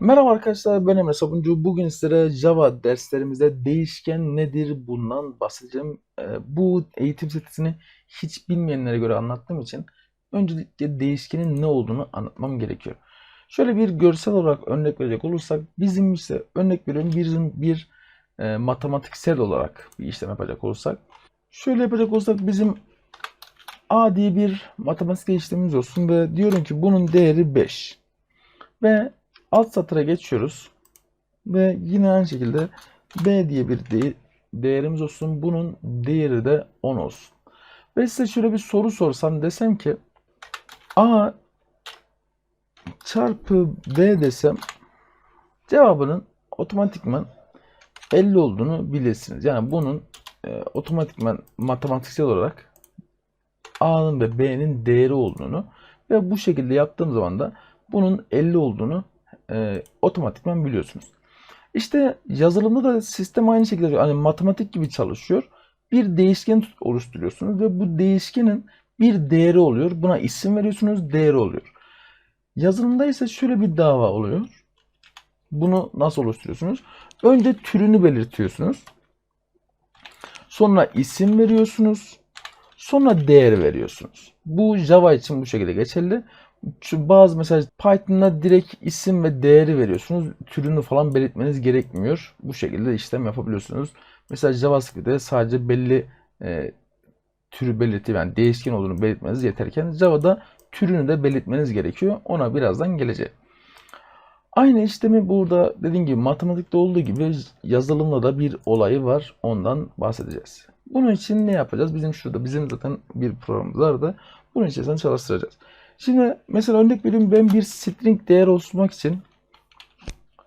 Merhaba arkadaşlar ben Emre Sabuncu. Bugün sizlere Java derslerimizde değişken nedir bundan bahsedeceğim. Ee, Bu eğitim setini hiç bilmeyenlere göre anlattığım için öncelikle değişkenin ne olduğunu anlatmam gerekiyor. Şöyle bir görsel olarak örnek verecek olursak bizim ise örnek veriyorum bizim bir e, matematiksel olarak bir işlem yapacak olursak şöyle yapacak olursak bizim A diye bir matematik işlemimiz olsun ve diyorum ki bunun değeri 5 ve alt satıra geçiyoruz. Ve yine aynı şekilde B diye bir de değerimiz olsun. Bunun değeri de 10 olsun. Ve size şöyle bir soru sorsam desem ki A çarpı B desem cevabının otomatikman 50 olduğunu bilirsiniz. Yani bunun e, otomatikman matematiksel olarak A'nın ve B'nin değeri olduğunu ve bu şekilde yaptığım zaman da bunun 50 olduğunu e, otomatikman biliyorsunuz. İşte yazılımda da sistem aynı şekilde hani matematik gibi çalışıyor. Bir değişken oluşturuyorsunuz ve bu değişkenin bir değeri oluyor. Buna isim veriyorsunuz, değeri oluyor. Yazılımda ise şöyle bir dava oluyor. Bunu nasıl oluşturuyorsunuz? Önce türünü belirtiyorsunuz. Sonra isim veriyorsunuz. Sonra değer veriyorsunuz. Bu Java için bu şekilde geçerli. Bazı mesela Python'da direkt isim ve değeri veriyorsunuz. Türünü falan belirtmeniz gerekmiyor. Bu şekilde işlem yapabiliyorsunuz. Mesela JavaScript'te sadece belli e, türü belirtip yani değişken olduğunu belirtmeniz yeterken Java'da türünü de belirtmeniz gerekiyor. Ona birazdan geleceğim. Aynı işlemi burada dediğim gibi matematikte olduğu gibi yazılımda da bir olayı var. Ondan bahsedeceğiz. Bunun için ne yapacağız? Bizim şurada bizim zaten bir programımız var da bunun içerisinde çalıştıracağız. Şimdi mesela örnek veriyorum ben bir string değer oluşturmak için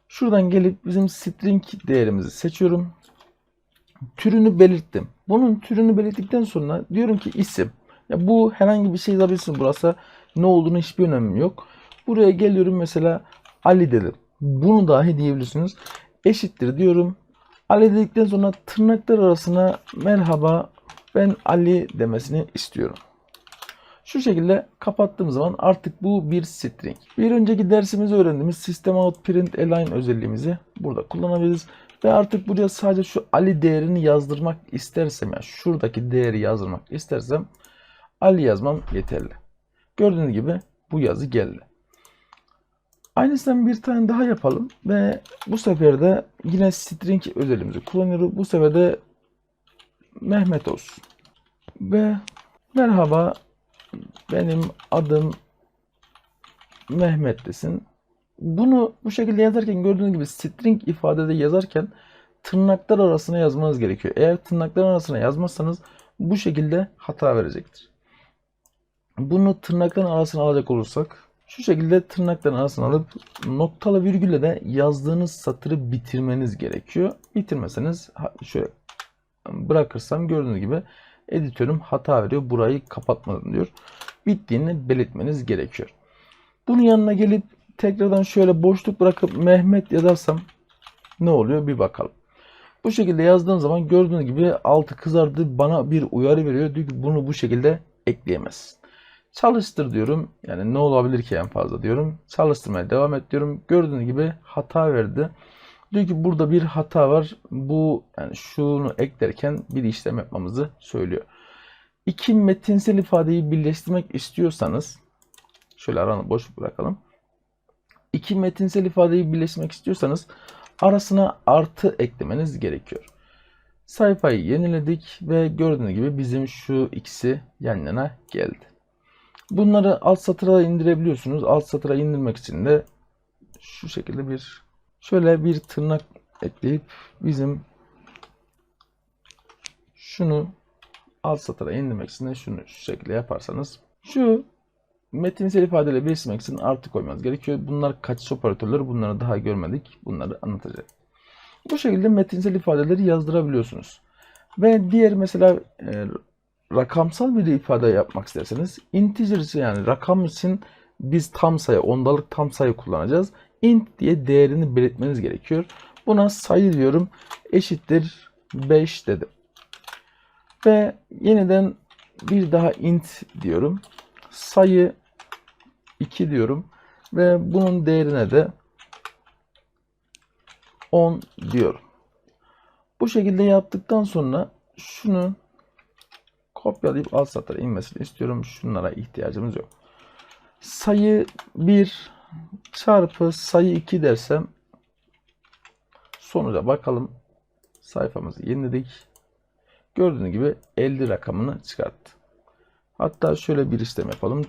şuradan gelip bizim string değerimizi seçiyorum. Türünü belirttim. Bunun türünü belirttikten sonra diyorum ki isim. Ya bu herhangi bir şey yazabilirsin. Burası ne olduğunu hiçbir önemi yok. Buraya geliyorum mesela Ali dedim. Bunu dahi diyebilirsiniz. Eşittir diyorum. Ali dedikten sonra tırnaklar arasına merhaba ben Ali demesini istiyorum. Şu şekilde kapattığım zaman artık bu bir string. Bir önceki dersimizde öğrendiğimiz system out print align özelliğimizi burada kullanabiliriz. Ve artık buraya sadece şu Ali değerini yazdırmak istersem yani şuradaki değeri yazdırmak istersem Ali yazmam yeterli. Gördüğünüz gibi bu yazı geldi. Aynısından bir tane daha yapalım ve bu sefer de yine string özelliğimizi kullanıyoruz. Bu sefer de Mehmet olsun. Ve merhaba benim adım Mehmet desin. Bunu bu şekilde yazarken gördüğünüz gibi string ifadede yazarken tırnaklar arasına yazmanız gerekiyor. Eğer tırnaklar arasına yazmazsanız bu şekilde hata verecektir. Bunu tırnakların arasına alacak olursak şu şekilde tırnakların arasına alıp noktalı virgülle de yazdığınız satırı bitirmeniz gerekiyor. Bitirmeseniz şöyle bırakırsam gördüğünüz gibi editörüm hata veriyor. Burayı kapatmadım diyor. Bittiğini belirtmeniz gerekiyor. Bunun yanına gelip tekrardan şöyle boşluk bırakıp Mehmet yazarsam ne oluyor bir bakalım. Bu şekilde yazdığım zaman gördüğünüz gibi altı kızardı bana bir uyarı veriyor. Diyor ki bunu bu şekilde ekleyemezsin. Çalıştır diyorum. Yani ne olabilir ki en fazla diyorum. Çalıştırmaya devam et diyorum. Gördüğünüz gibi hata verdi. Diyor ki burada bir hata var. Bu yani şunu eklerken bir işlem yapmamızı söylüyor. İki metinsel ifadeyi birleştirmek istiyorsanız şöyle aranı boş bırakalım. İki metinsel ifadeyi birleştirmek istiyorsanız arasına artı eklemeniz gerekiyor. Sayfayı yeniledik ve gördüğünüz gibi bizim şu ikisi yan yana geldi. Bunları alt satıra indirebiliyorsunuz. Alt satıra indirmek için de şu şekilde bir şöyle bir tırnak ekleyip bizim şunu alt satıra indirmek için de şunu şu şekilde yaparsanız şu metinsel ifadeyle birleştirmek için artı koymanız gerekiyor. Bunlar kaçış operatörleri. Bunları daha görmedik. Bunları anlatacağım. Bu şekilde metinsel ifadeleri yazdırabiliyorsunuz. Ve diğer mesela e, rakamsal bir ifade yapmak isterseniz integer yani rakam için biz tam sayı, ondalık tam sayı kullanacağız. int diye değerini belirtmeniz gerekiyor. Buna sayı diyorum eşittir 5 dedim. Ve yeniden bir daha int diyorum. Sayı 2 diyorum. Ve bunun değerine de 10 diyorum. Bu şekilde yaptıktan sonra şunu kopyalayıp alt satıra inmesini istiyorum. Şunlara ihtiyacımız yok. Sayı 1 çarpı sayı 2 dersem sonuca bakalım. Sayfamızı yeniledik. Gördüğünüz gibi 50 rakamını çıkarttı. Hatta şöyle bir işlem yapalım.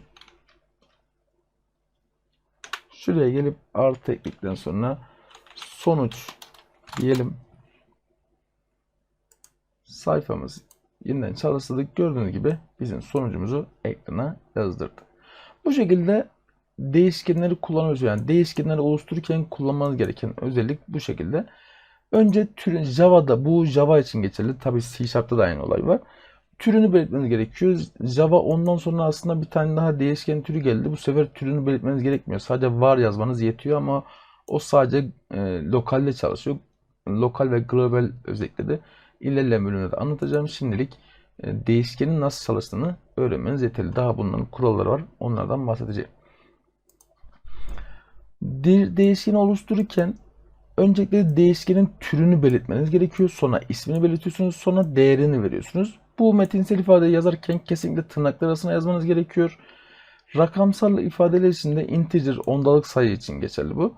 Şuraya gelip artı ekledikten sonra sonuç diyelim. Sayfamız yeniden çalıştırdık. Gördüğünüz gibi bizim sonucumuzu ekrana yazdırdı. Bu şekilde değişkenleri kullanıyoruz. Yani değişkenleri oluştururken kullanmanız gereken özellik bu şekilde. Önce türün Java'da bu Java için geçerli. Tabii C Sharp'ta da aynı olay var. Türünü belirtmeniz gerekiyor. Java ondan sonra aslında bir tane daha değişken türü geldi. Bu sefer türünü belirtmeniz gerekmiyor. Sadece var yazmanız yetiyor ama o sadece e, lokalde çalışıyor. Lokal ve global özellikle de ilerleyen bölümde de anlatacağım. Şimdilik e, değişkenin nasıl çalıştığını öğrenmeniz yeterli. Daha bunların kuralları var. Onlardan bahsedeceğim. De değişkeni oluştururken öncelikle değişkenin türünü belirtmeniz gerekiyor. Sonra ismini belirtiyorsunuz. Sonra değerini veriyorsunuz. Bu metinsel ifadeyi yazarken kesinlikle tırnaklar arasına yazmanız gerekiyor. Rakamsal ifadeler için de integer, ondalık sayı için geçerli bu.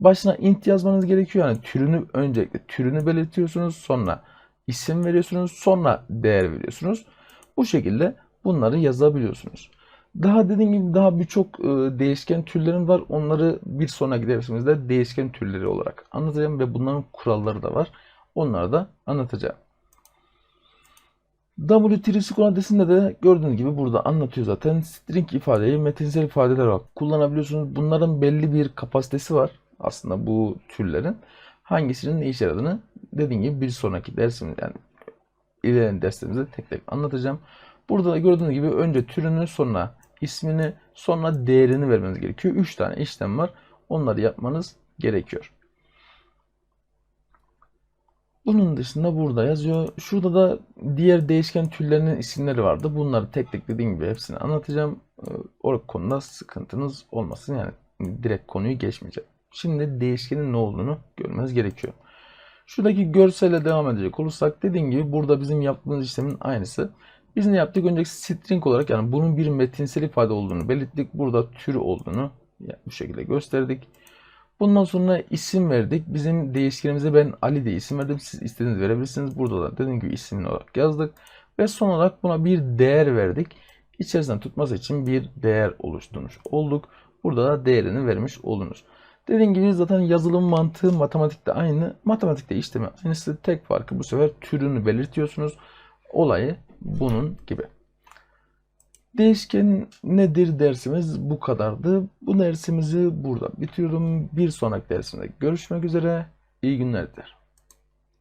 Başına int yazmanız gerekiyor. Yani türünü öncelikle türünü belirtiyorsunuz. Sonra isim veriyorsunuz. Sonra değer veriyorsunuz. Bu şekilde bunları yazabiliyorsunuz. Daha dediğim gibi daha birçok e, değişken türlerim var. Onları bir sonraki dersimizde değişken türleri olarak anlatacağım ve bunların kuralları da var. Onları da anlatacağım. W3 konuadresinde de gördüğünüz gibi burada anlatıyor zaten. String ifadeyi metinsel ifadeler olarak kullanabiliyorsunuz. Bunların belli bir kapasitesi var aslında bu türlerin. Hangisinin ne işe yaradığını dediğim gibi bir sonraki dersimizde yani ilerleyen derslerimizde tek tek anlatacağım. Burada da gördüğünüz gibi önce türünü sonra ismini sonra değerini vermeniz gerekiyor. 3 tane işlem var. Onları yapmanız gerekiyor. Bunun dışında burada yazıyor. Şurada da diğer değişken türlerinin isimleri vardı. Bunları tek tek dediğim gibi hepsini anlatacağım. Ee, O konuda sıkıntınız olmasın. Yani direkt konuyu geçmeyeceğim. Şimdi değişkenin ne olduğunu görmeniz gerekiyor. Şuradaki görselle devam edecek olursak dediğim gibi burada bizim yaptığımız işlemin aynısı. Biz ne yaptık? Önce string olarak yani bunun bir metinsel ifade olduğunu belirttik. Burada tür olduğunu yani bu şekilde gösterdik. Bundan sonra isim verdik. Bizim değişkenimize ben Ali diye isim verdim. Siz istediğiniz verebilirsiniz. Burada da dediğim gibi isim olarak yazdık. Ve son olarak buna bir değer verdik. İçerisinden tutması için bir değer oluşturmuş olduk. Burada da değerini vermiş oldunuz. Dediğim gibi zaten yazılım mantığı matematikte aynı. Matematikte işlemi aynısı. Tek farkı bu sefer türünü belirtiyorsunuz. Olayı bunun gibi. Değişken nedir dersimiz bu kadardı. Bu dersimizi burada bitiriyorum. Bir sonraki dersimde görüşmek üzere. İyi günler dilerim.